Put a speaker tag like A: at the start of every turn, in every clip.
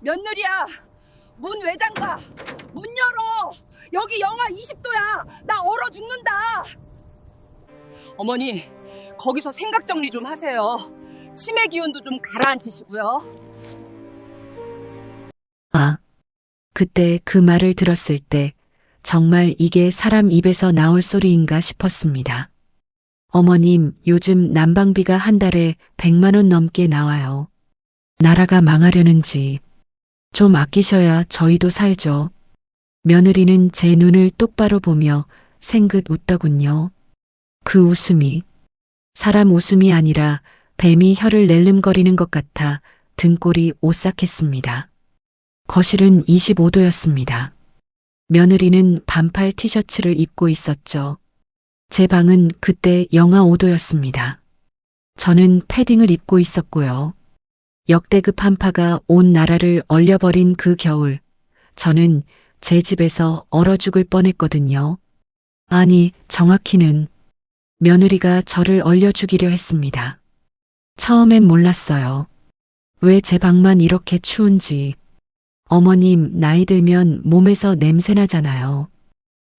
A: 며느리야, 문 왜 잠가? 문 열어. 여기 영하 20도야. 나 얼어 죽는다. 어머니, 거기서 생각 정리 좀 하세요. 치매 기운도 좀 가라앉히시고요.
B: 아, 그때 그 말을 들었을 때 정말 이게 사람 입에서 나올 소리인가 싶었습니다. 어머님, 요즘 난방비가 한 달에 100만 원 넘게 나와요. 나라가 망하려는 집. 좀 아끼셔야 저희도 살죠. 며느리는 제 눈을 똑바로 보며 생긋 웃더군요. 그 웃음이 사람 웃음이 아니라 뱀이 혀를 낼름거리는 것 같아 등골이 오싹했습니다. 거실은 25도였습니다. 며느리는 반팔 티셔츠를 입고 있었죠. 제 방은 그때 영하 5도였습니다. 저는 패딩을 입고 있었고요. 역대급 한파가 온 나라를 얼려버린 그 겨울, 저는 제 집에서 얼어 죽을 뻔했거든요. 아니, 정확히는 며느리가 저를 얼려 죽이려 했습니다. 처음엔 몰랐어요. 왜 제 방만 이렇게 추운지. 어머님, 나이 들면 몸에서 냄새 나잖아요.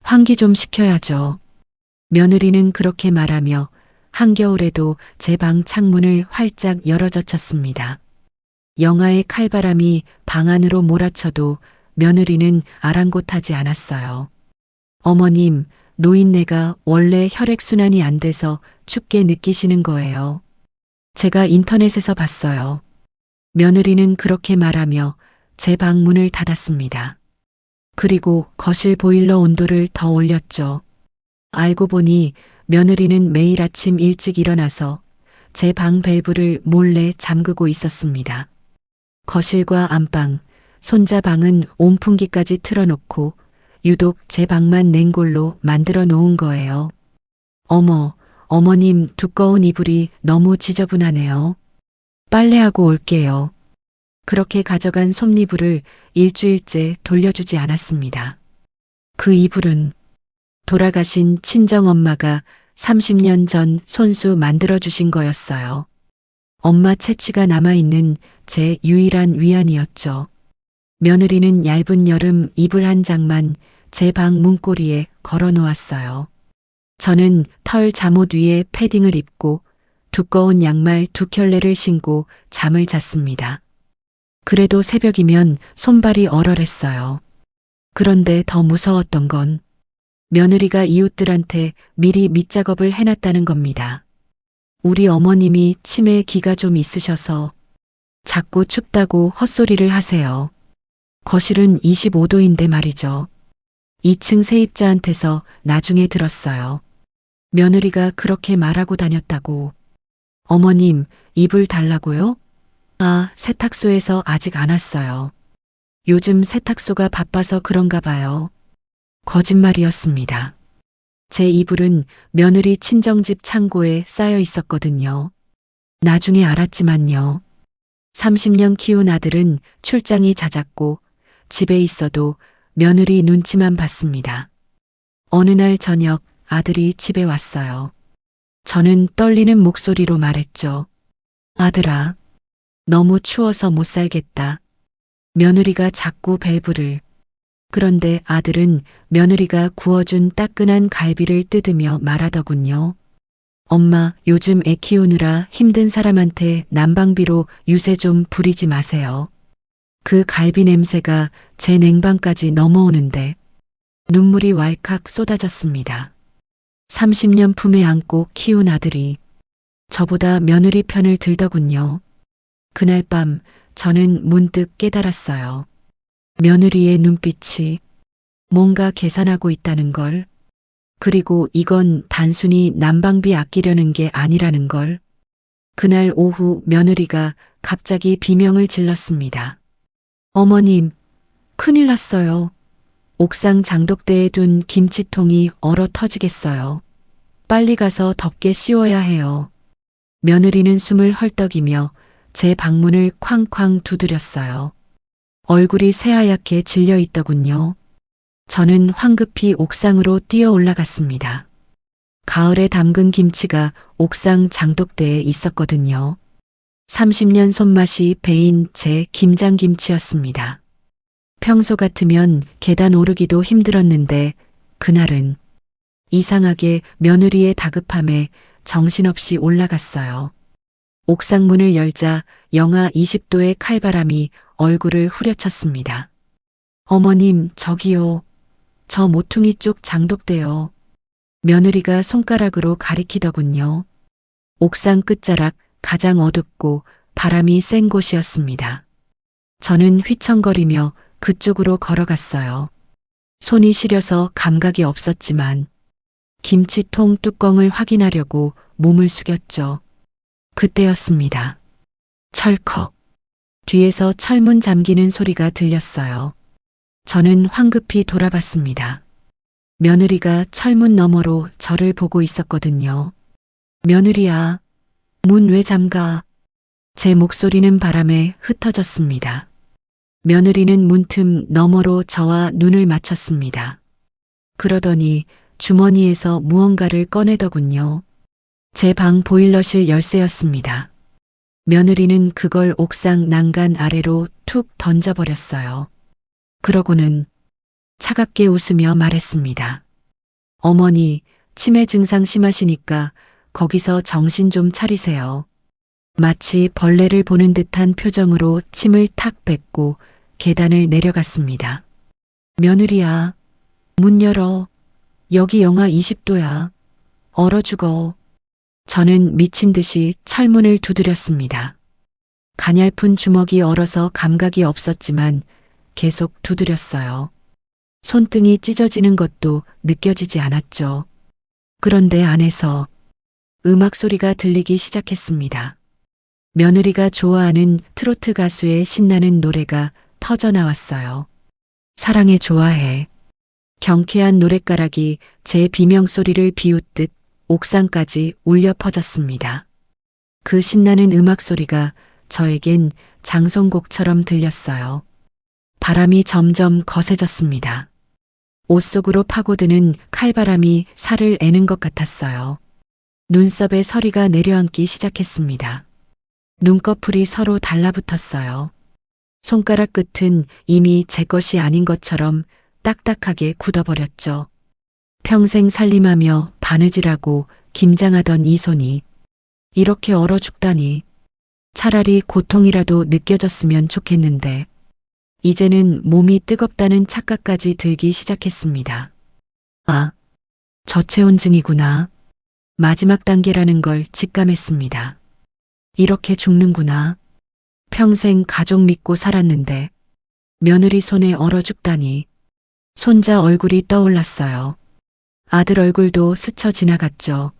B: 환기 좀 시켜야죠. 며느리는 그렇게 말하며 한겨울에도 제 방 창문을 활짝 열어젖혔습니다. 영하의 칼바람이 방 안으로 몰아쳐도 며느리는 아랑곳하지 않았어요. 어머님, 노인네가 원래 혈액순환이 안 돼서 춥게 느끼시는 거예요. 제가 인터넷에서 봤어요. 며느리는 그렇게 말하며 제 방 문을 닫았습니다. 그리고 거실 보일러 온도를 더 올렸죠. 알고 보니 며느리는 매일 아침 일찍 일어나서 제 방 밸브를 몰래 잠그고 있었습니다. 거실과 안방, 손자 방은 온풍기까지 틀어놓고 유독 제 방만 냉골로 만들어 놓은 거예요. 어머, 어머님 두꺼운 이불이 너무 지저분하네요. 빨래하고 올게요. 그렇게 가져간 솜니불을 일주일째 돌려주지 않았습니다. 그 이불은 돌아가신 친정엄마가 30년 전 손수 만들어주신 거였어요. 엄마 채취가 남아있는 제 유일한 위안이었죠. 며느리는 얇은 여름 이불 한 장만 제 방 문고리에 걸어 놓았어요. 저는 털 잠옷 위에 패딩을 입고 두꺼운 양말 두 켤레를 신고 잠을 잤습니다. 그래도 새벽이면 손발이 얼얼했어요. 그런데 더 무서웠던 건 며느리가 이웃들한테 미리 밑작업을 해놨다는 겁니다. 우리 어머님이 치매 기가 좀 있으셔서 자꾸 춥다고 헛소리를 하세요. 거실은 25도인데 말이죠. 2층 세입자한테서 나중에 들었어요. 며느리가 그렇게 말하고 다녔다고. 어머님, 이불 달라고요? 아, 세탁소에서 아직 안 왔어요. 요즘 세탁소가 바빠서 그런가 봐요. 거짓말이었습니다. 제 이불은 며느리 친정집 창고에 쌓여 있었거든요. 나중에 알았지만요. 30년 키운 아들은 출장이 잦았고 집에 있어도 며느리 눈치만 봤습니다. 어느 날 저녁 아들이 집에 왔어요. 저는 떨리는 목소리로 말했죠. 아들아, 너무 추워서 못 살겠다. 며느리가 자꾸 밸브를. 그런데 아들은 며느리가 구워준 따끈한 갈비를 뜯으며 말하더군요. 엄마, 요즘 애 키우느라 힘든 사람한테 난방비로 유세 좀 부리지 마세요. 그 갈비 냄새가 제 냉방까지 넘어오는데 눈물이 왈칵 쏟아졌습니다. 30년 품에 안고 키운 아들이 저보다 며느리 편을 들더군요. 그날 밤 저는 문득 깨달았어요. 며느리의 눈빛이 뭔가 계산하고 있다는 걸, 그리고 이건 단순히 난방비 아끼려는 게 아니라는 걸. 그날 오후 며느리가 갑자기 비명을 질렀습니다. 어머님, 큰일 났어요. 옥상 장독대에 둔 김치통이 얼어 터지겠어요. 빨리 가서 덮개 씌워야 해요. 며느리는 숨을 헐떡이며 제 방문을 쾅쾅 두드렸어요. 얼굴이 새하얗게 질려 있더군요. 저는 황급히 옥상으로 뛰어 올라갔습니다. 가을에 담근 김치가 옥상 장독대에 있었거든요. 30년 손맛이 배인 제 김장김치였습니다. 평소 같으면 계단 오르기도 힘들었는데 그날은 이상하게 며느리의 다급함에 정신없이 올라갔어요. 옥상 문을 열자 영하 20도의 칼바람이 얼굴을 후려쳤습니다. 어머님, 저기요. 저 모퉁이 쪽 장독대요. 며느리가 손가락으로 가리키더군요. 옥상 끝자락 가장 어둡고 바람이 센 곳이었습니다. 저는 휘청거리며 그쪽으로 걸어갔어요. 손이 시려서 감각이 없었지만 김치통 뚜껑을 확인하려고 몸을 숙였죠. 그때였습니다. 철컥. 뒤에서 철문 잠기는 소리가 들렸어요. 저는 황급히 돌아봤습니다. 며느리가 철문 너머로 저를 보고 있었거든요. 며느리야, 문 왜 잠가? 제 목소리는 바람에 흩어졌습니다. 며느리는 문틈 너머로 저와 눈을 맞췄습니다. 그러더니 주머니에서 무언가를 꺼내더군요. 제 방 보일러실 열쇠였습니다. 며느리는 그걸 옥상 난간 아래로 툭 던져버렸어요. 그러고는 차갑게 웃으며 말했습니다. 어머니, 치매 증상 심하시니까 거기서 정신 좀 차리세요. 마치 벌레를 보는 듯한 표정으로 침을 탁 뱉고 계단을 내려갔습니다. 며느리야, 문 열어. 여기 영하 20도야. 얼어 죽어. 저는 미친 듯이 철문을 두드렸습니다. 가냘픈 주먹이 얼어서 감각이 없었지만 계속 두드렸어요. 손등이 찢어지는 것도 느껴지지 않았죠. 그런데 안에서 음악 소리가 들리기 시작했습니다. 며느리가 좋아하는 트로트 가수의 신나는 노래가 터져 나왔어요. 사랑해 좋아해. 경쾌한 노랫가락이 제 비명소리를 비웃듯 옥상까지 울려 퍼졌습니다. 그 신나는 음악 소리가 저에겐 장송곡처럼 들렸어요. 바람이 점점 거세졌습니다. 옷 속으로 파고드는 칼바람이 살을 애는 것 같았어요. 눈썹에 서리가 내려앉기 시작했습니다. 눈꺼풀이 서로 달라붙었어요. 손가락 끝은 이미 제 것이 아닌 것처럼 딱딱하게 굳어버렸죠. 평생 살림하며 바느질하고 김장하던 이 손이 이렇게 얼어 죽다니 차라리 고통이라도 느껴졌으면 좋겠는데 이제는 몸이 뜨겁다는 착각까지 들기 시작했습니다. 아, 저체온증이구나. 마지막 단계라는 걸 직감했습니다. 이렇게 죽는구나. 평생 가족 믿고 살았는데 며느리 손에 얼어 죽다니 손자 얼굴이 떠올랐어요. 아들 얼굴도 스쳐 지나갔죠.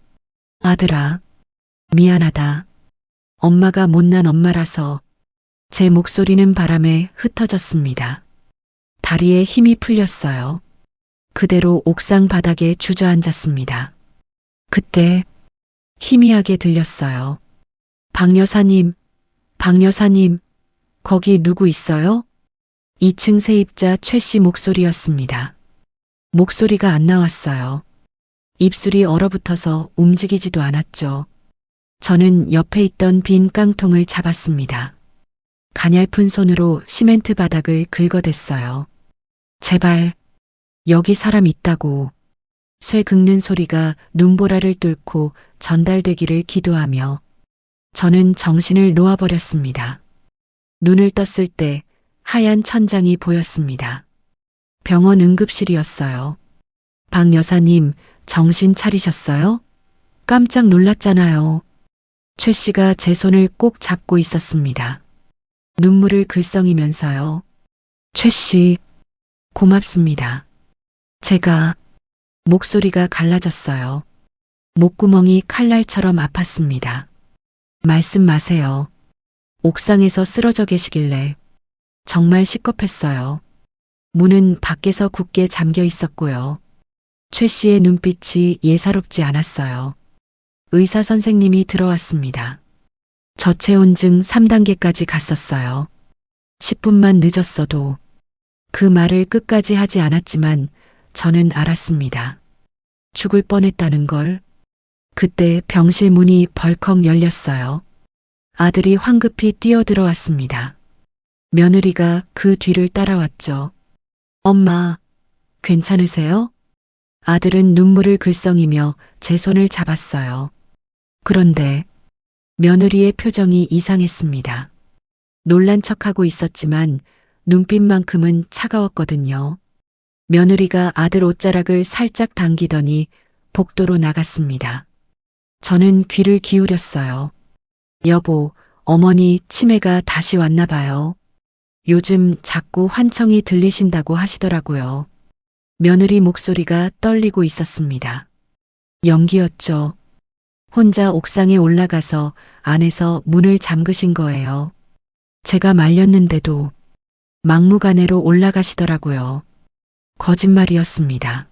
B: 아들아, 미안하다. 엄마가 못난 엄마라서 제 목소리는 바람에 흩어졌습니다. 다리에 힘이 풀렸어요. 그대로 옥상 바닥에 주저앉았습니다. 그때 희미하게 들렸어요. 박 여사님, 박 여사님, 거기 누구 있어요? 2층 세입자 최 씨 목소리였습니다. 목소리가 안 나왔어요. 입술이 얼어붙어서 움직이지도 않았죠. 저는 옆에 있던 빈 깡통을 잡았습니다. 가냘픈 손으로 시멘트 바닥을 긁어댔어요. 제발, 여기 사람 있다고. 쇠 긁는 소리가 눈보라를 뚫고 전달되기를 기도하며 저는 정신을 놓아버렸습니다. 눈을 떴을 때 하얀 천장이 보였습니다. 병원 응급실이었어요. 박 여사님, 정신 차리셨어요? 깜짝 놀랐잖아요. 최 씨가 제 손을 꼭 잡고 있었습니다. 눈물을 글썽이면서요. 최 씨, 고맙습니다. 제가 목소리가 갈라졌어요. 목구멍이 칼날처럼 아팠습니다. 말씀 마세요. 옥상에서 쓰러져 계시길래 정말 시겁했어요. 문은 밖에서 굳게 잠겨 있었고요. 최 씨의 눈빛이 예사롭지 않았어요. 의사 선생님이 들어왔습니다. 저체온증 3단계까지 갔었어요. 10분만 늦었어도 그 말을 끝까지 하지 않았지만 저는 알았습니다. 죽을 뻔했다는 걸. 그때 병실 문이 벌컥 열렸어요. 아들이 황급히 뛰어들어왔습니다. 며느리가 그 뒤를 따라왔죠. 엄마, 괜찮으세요? 아들은 눈물을 글썽이며 제 손을 잡았어요. 그런데 며느리의 표정이 이상했습니다. 놀란 척하고 있었지만 눈빛만큼은 차가웠거든요. 며느리가 아들 옷자락을 살짝 당기더니 복도로 나갔습니다. 저는 귀를 기울였어요. 여보, 어머니 치매가 다시 왔나 봐요. 요즘 자꾸 환청이 들리신다고 하시더라고요. 며느리 목소리가 떨리고 있었습니다. 연기였죠. 혼자 옥상에 올라가서 안에서 문을 잠그신 거예요. 제가 말렸는데도 막무가내로 올라가시더라고요. 거짓말이었습니다.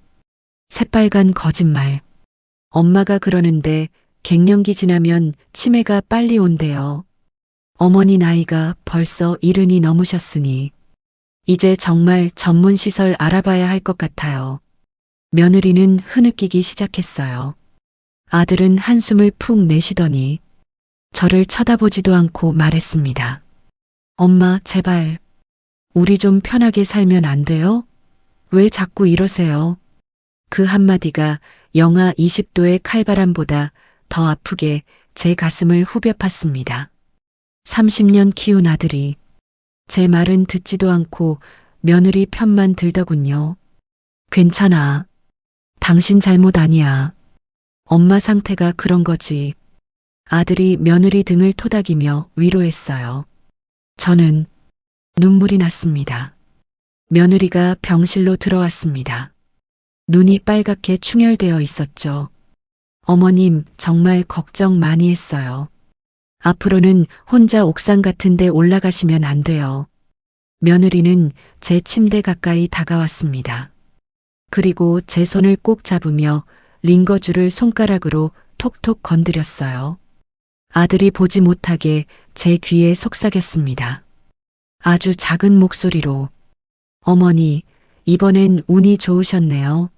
B: 새빨간 거짓말. 엄마가 그러는데 갱년기 지나면 치매가 빨리 온대요. 어머니 나이가 벌써 이른이 넘으셨으니 이제 정말 전문 시설 알아봐야 할 것 같아요. 며느리는 흐느끼기 시작했어요. 아들은 한숨을 푹 내쉬더니 저를 쳐다보지도 않고 말했습니다. 엄마, 제발. 우리 좀 편하게 살면 안 돼요? 왜 자꾸 이러세요? 그 한마디가 영하 20도의 칼바람보다 더 아프게 제 가슴을 후벼 팠습니다. 30년 키운 아들이 제 말은 듣지도 않고 며느리 편만 들더군요. 괜찮아. 당신 잘못 아니야. 엄마 상태가 그런 거지. 아들이 며느리 등을 토닥이며 위로했어요. 저는 눈물이 났습니다. 며느리가 병실로 들어왔습니다. 눈이 빨갛게 충혈되어 있었죠. 어머님, 정말 걱정 많이 했어요. 앞으로는 혼자 옥상 같은 데 올라가시면 안 돼요. 며느리는 제 침대 가까이 다가왔습니다. 그리고 제 손을 꼭 잡으며 링거줄을 손가락으로 톡톡 건드렸어요. 아들이 보지 못하게 제 귀에 속삭였습니다. 아주 작은 목소리로 어머니, 이번엔 운이 좋으셨네요.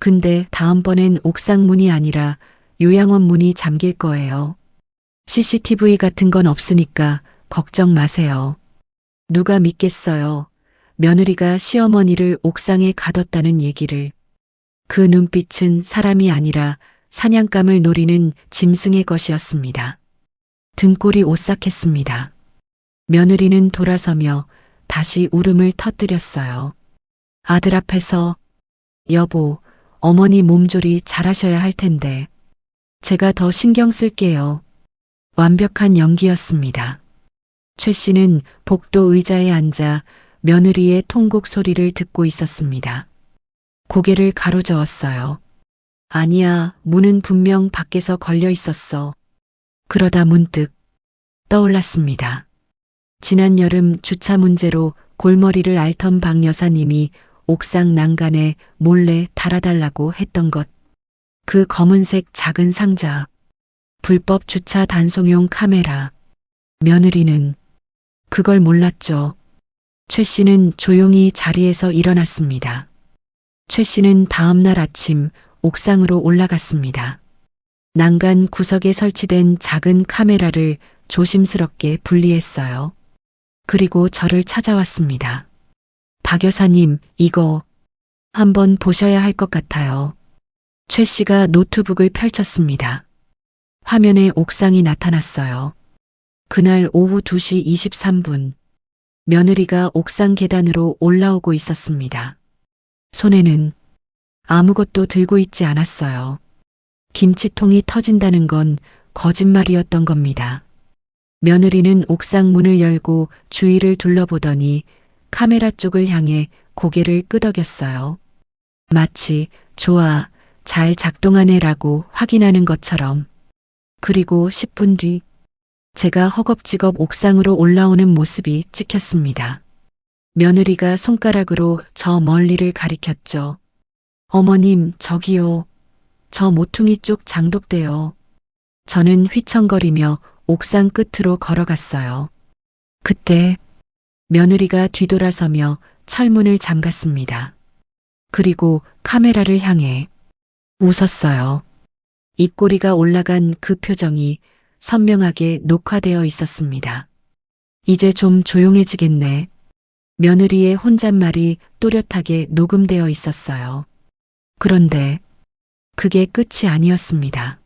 B: 근데 다음번엔 옥상 문이 아니라 요양원 문이 잠길 거예요. CCTV 같은 건 없으니까 걱정 마세요. 누가 믿겠어요. 며느리가 시어머니를 옥상에 가뒀다는 얘기를. 그 눈빛은 사람이 아니라 사냥감을 노리는 짐승의 것이었습니다. 등골이 오싹했습니다. 며느리는 돌아서며 다시 울음을 터뜨렸어요. 아들 앞에서 여보, 어머니 몸조리 잘하셔야 할 텐데 제가 더 신경 쓸게요. 완벽한 연기였습니다. 최 씨는 복도 의자에 앉아 며느리의 통곡 소리를 듣고 있었습니다. 고개를 가로저었어요. 아니야, 문은 분명 밖에서 걸려 있었어. 그러다 문득 떠올랐습니다. 지난 여름 주차 문제로 골머리를 앓던 박 여사님이 옥상 난간에 몰래 달아달라고 했던 것. 그 검은색 작은 상자. 불법 주차 단속용 카메라. 며느리는 그걸 몰랐죠. 최 씨는 조용히 자리에서 일어났습니다. 최 씨는 다음 날 아침 옥상으로 올라갔습니다. 난간 구석에 설치된 작은 카메라를 조심스럽게 분리했어요. 그리고 저를 찾아왔습니다. 박 여사님, 이거 한번 보셔야 할 것 같아요. 최 씨가 노트북을 펼쳤습니다. 화면에 옥상이 나타났어요. 그날 오후 2시 23분, 며느리가 옥상 계단으로 올라오고 있었습니다. 손에는 아무것도 들고 있지 않았어요. 김치통이 터진다는 건 거짓말이었던 겁니다. 며느리는 옥상 문을 열고 주위를 둘러보더니 카메라 쪽을 향해 고개를 끄덕였어요. 마치 좋아, 잘 작동하네라고 확인하는 것처럼. 그리고 10분 뒤 제가 허겁지겁 옥상으로 올라오는 모습이 찍혔습니다. 며느리가 손가락으로 저 멀리를 가리켰죠. 어머님, 저기요. 저 모퉁이 쪽 장독대요. 저는 휘청거리며 옥상 끝으로 걸어갔어요. 그때 며느리가 뒤돌아서며 철문을 잠갔습니다. 그리고 카메라를 향해 웃었어요. 입꼬리가 올라간 그 표정이 선명하게 녹화되어 있었습니다. 이제 좀 조용해지겠네. 며느리의 혼잣말이 또렷하게 녹음되어 있었어요. 그런데 그게 끝이 아니었습니다.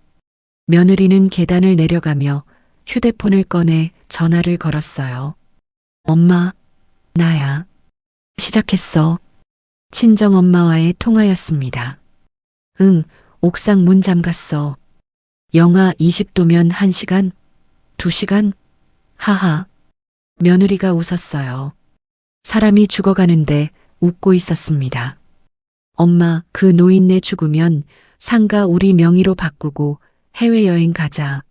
B: 며느리는 계단을 내려가며 휴대폰을 꺼내 전화를 걸었어요. 엄마, 나야. 시작했어. 친정 엄마와의 통화였습니다. 응, 옥상 문 잠갔어. 영하 20도면 1시간? 2시간? 하하. 며느리가 웃었어요. 사람이 죽어가는데 웃고 있었습니다. 엄마, 그 노인네 죽으면 상가 우리 명의로 바꾸고 해외여행 가자.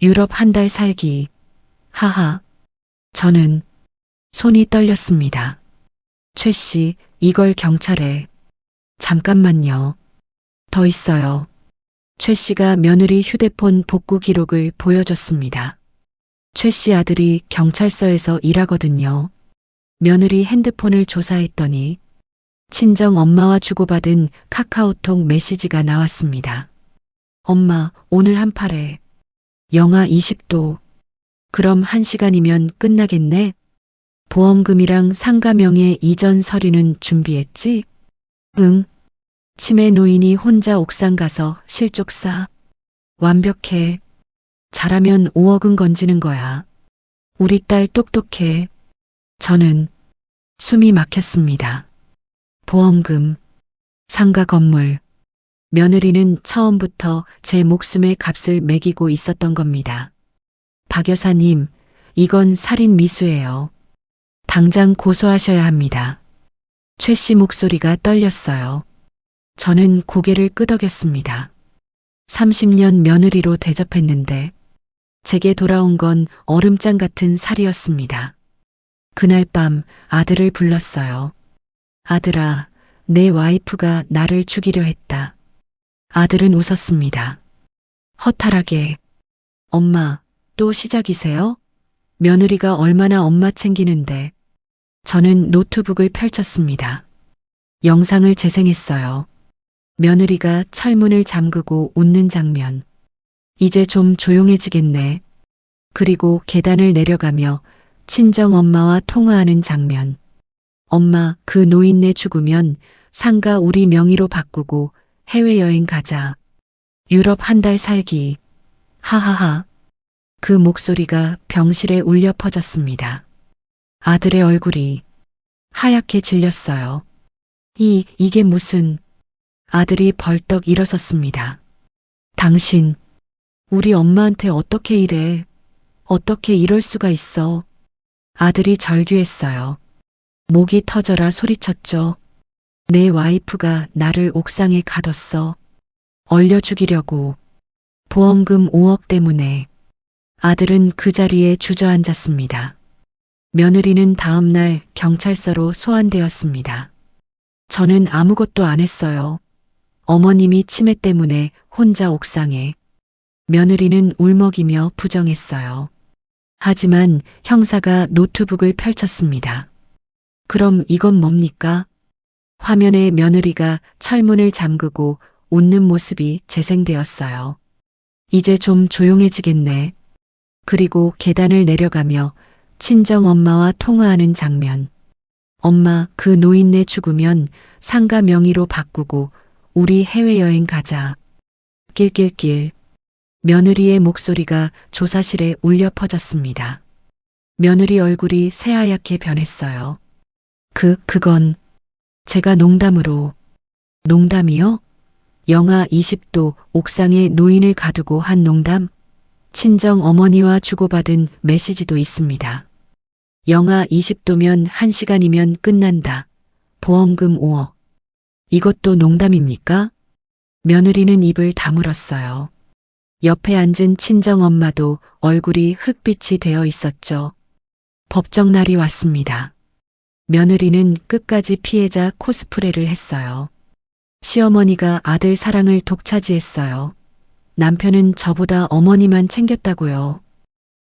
B: 유럽 한 달 살기. 하하. 저는 손이 떨렸습니다. 최 씨, 이걸 경찰에. 잠깐만요. 더 있어요. 최 씨가 며느리 휴대폰 복구 기록을 보여줬습니다. 최 씨 아들이 경찰서에서 일하거든요. 며느리 핸드폰을 조사했더니 친정 엄마와 주고받은 카카오톡 메시지가 나왔습니다. 엄마, 오늘 한팔에 영하 20도. 그럼 한 시간이면 끝나겠네? 보험금이랑 상가명의 이전 서류는 준비했지? 응. 치매 노인이 혼자 옥상 가서 실족사. 완벽해. 잘하면 5억은 건지는 거야. 우리 딸 똑똑해. 저는 숨이 막혔습니다. 보험금, 상가 건물, 며느리는 처음부터 제 목숨의 값을 매기고 있었던 겁니다. 박 여사님, 이건 살인 미수예요. 당장 고소하셔야 합니다. 최 씨 목소리가 떨렸어요. 저는 고개를 끄덕였습니다. 30년 며느리로 대접했는데 제게 돌아온 건 얼음장 같은 살이었습니다. 그날 밤 아들을 불렀어요. 아들아, 내 와이프가 나를 죽이려 했다. 아들은 웃었습니다. 허탈하게. 엄마, 또 시작이세요? 며느리가 얼마나 엄마 챙기는데. 저는 노트북을 펼쳤습니다. 영상을 재생했어요. 며느리가 철문을 잠그고 웃는 장면. 이제 좀 조용해지겠네. 그리고 계단을 내려가며 친정 엄마와 통화하는 장면. 엄마, 그 노인네 죽으면 상가 우리 명의로 바꾸고 해외여행 가자. 유럽 한 달 살기. 하하하. 그 목소리가 병실에 울려 퍼졌습니다. 아들의 얼굴이 하얗게 질렸어요. 이, 이게 무슨. 아들이 벌떡 일어섰습니다. 당신, 우리 엄마한테 어떻게 이래? 어떻게 이럴 수가 있어? 아들이 절규했어요. 목이 터져라 소리쳤죠. 내 와이프가 나를 옥상에 가뒀어. 얼려 죽이려고. 보험금 5억 때문에. 아들은 그 자리에 주저앉았습니다. 며느리는 다음날 경찰서로 소환되었습니다. 저는 아무것도 안 했어요. 어머님이 치매 때문에 혼자 옥상에. 며느리는 울먹이며 부정했어요. 하지만 형사가 노트북을 펼쳤습니다. 그럼 이건 뭡니까? 화면에 며느리가 철문을 잠그고 웃는 모습이 재생되었어요. 이제 좀 조용해지겠네. 그리고 계단을 내려가며 친정 엄마와 통화하는 장면. 엄마, 그 노인네 죽으면 상가 명의로 바꾸고 우리 해외여행 가자. 낄낄낄. 며느리의 목소리가 조사실에 울려 퍼졌습니다. 며느리 얼굴이 새하얗게 변했어요. 그, 그건 제가 농담으로. 농담이요? 영하 20도 옥상에 노인을 가두고 한 농담? 친정 어머니와 주고받은 메시지도 있습니다. 영하 20도면 1시간이면 끝난다. 보험금 5억. 이것도 농담입니까? 며느리는 입을 다물었어요. 옆에 앉은 친정 엄마도 얼굴이 흑빛이 되어 있었죠. 법정 날이 왔습니다. 며느리는 끝까지 피해자 코스프레를 했어요. 시어머니가 아들 사랑을 독차지했어요. 남편은 저보다 어머니만 챙겼다고요.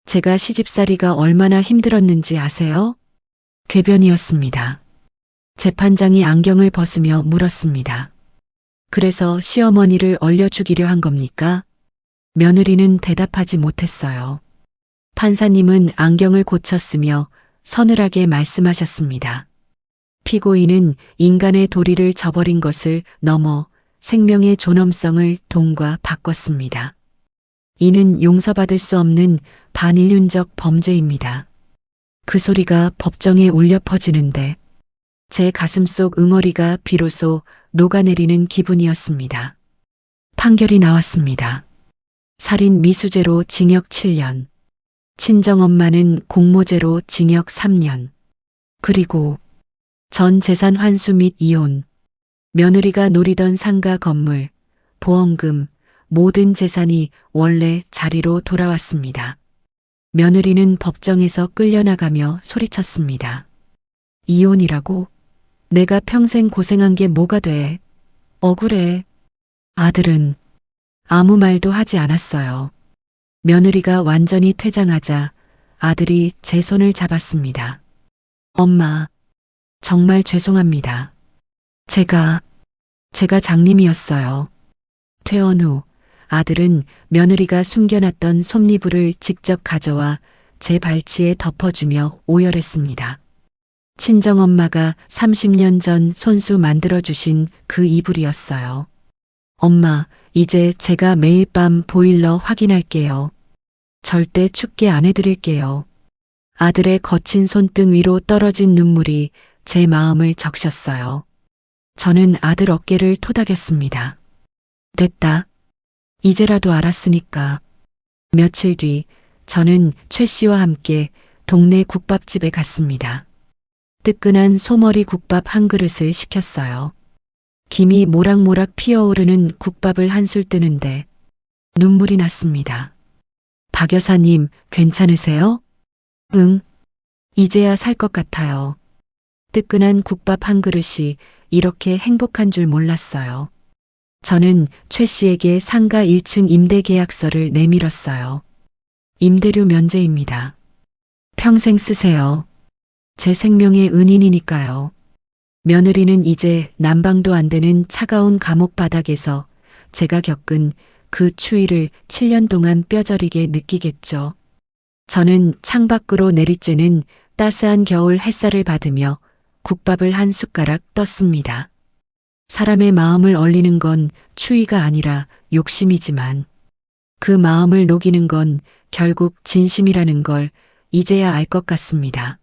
B: 제가 시집살이가 얼마나 힘들었는지 아세요? 궤변이었습니다. 재판장이 안경을 벗으며 물었습니다. 그래서 시어머니를 얼려 죽이려 한 겁니까? 며느리는 대답하지 못했어요. 판사님은 안경을 고쳤으며 서늘하게 말씀하셨습니다. 피고인은 인간의 도리를 저버린 것을 넘어 생명의 존엄성을 돈과 바꿨습니다. 이는 용서받을 수 없는 반인륜적 범죄입니다. 그 소리가 법정에 울려 퍼지는데 제 가슴 속 응어리가 비로소 녹아내리는 기분이었습니다. 판결이 나왔습니다. 살인 미수죄로 징역 7년, 친정엄마는 공모죄로 징역 3년, 그리고 전 재산 환수 및 이혼, 며느리가 노리던 상가 건물, 보험금, 모든 재산이 원래 자리로 돌아왔습니다. 며느리는 법정에서 끌려나가며 소리쳤습니다. 이혼이라고? 내가 평생 고생한 게 뭐가 돼? 억울해. 아들은 아무 말도 하지 않았어요. 며느리가 완전히 퇴장하자 아들이 제 손을 잡았습니다. 엄마, 정말 죄송합니다. 제가, 제가 장님이었어요. 퇴원 후 아들은 며느리가 숨겨놨던 솜니부를 직접 가져와 제 발치에 덮어주며 오열했습니다. 친정엄마가 30년 전 손수 만들어주신 그 이불이었어요. 엄마, 이제 제가 매일 밤 보일러 확인할게요. 절대 춥게 안 해드릴게요. 아들의 거친 손등 위로 떨어진 눈물이 제 마음을 적셨어요. 저는 아들 어깨를 토닥였습니다. 됐다. 이제라도 알았으니까. 며칠 뒤 저는 최 씨와 함께 동네 국밥집에 갔습니다. 뜨끈한 소머리 국밥 한 그릇을 시켰어요. 김이 모락모락 피어오르는 국밥을 한술 뜨는데 눈물이 났습니다. 박 여사님, 괜찮으세요? 응. 이제야 살 것 같아요. 뜨끈한 국밥 한 그릇이 이렇게 행복한 줄 몰랐어요. 저는 최 씨에게 상가 1층 임대 계약서를 내밀었어요. 임대료 면제입니다. 평생 쓰세요. 제 생명의 은인이니까요. 며느리는 이제 난방도 안 되는 차가운 감옥 바닥에서 제가 겪은 그 추위를 7년 동안 뼈저리게 느끼겠죠. 저는 창밖으로 내리쬐는 따스한 겨울 햇살을 받으며 국밥을 한 숟가락 떴습니다. 사람의 마음을 얼리는 건 추위가 아니라 욕심이지만 그 마음을 녹이는 건 결국 진심이라는 걸 이제야 알 것 같습니다.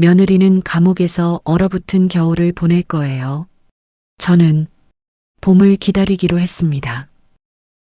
B: 며느리는 감옥에서 얼어붙은 겨울을 보낼 거예요. 저는 봄을 기다리기로 했습니다.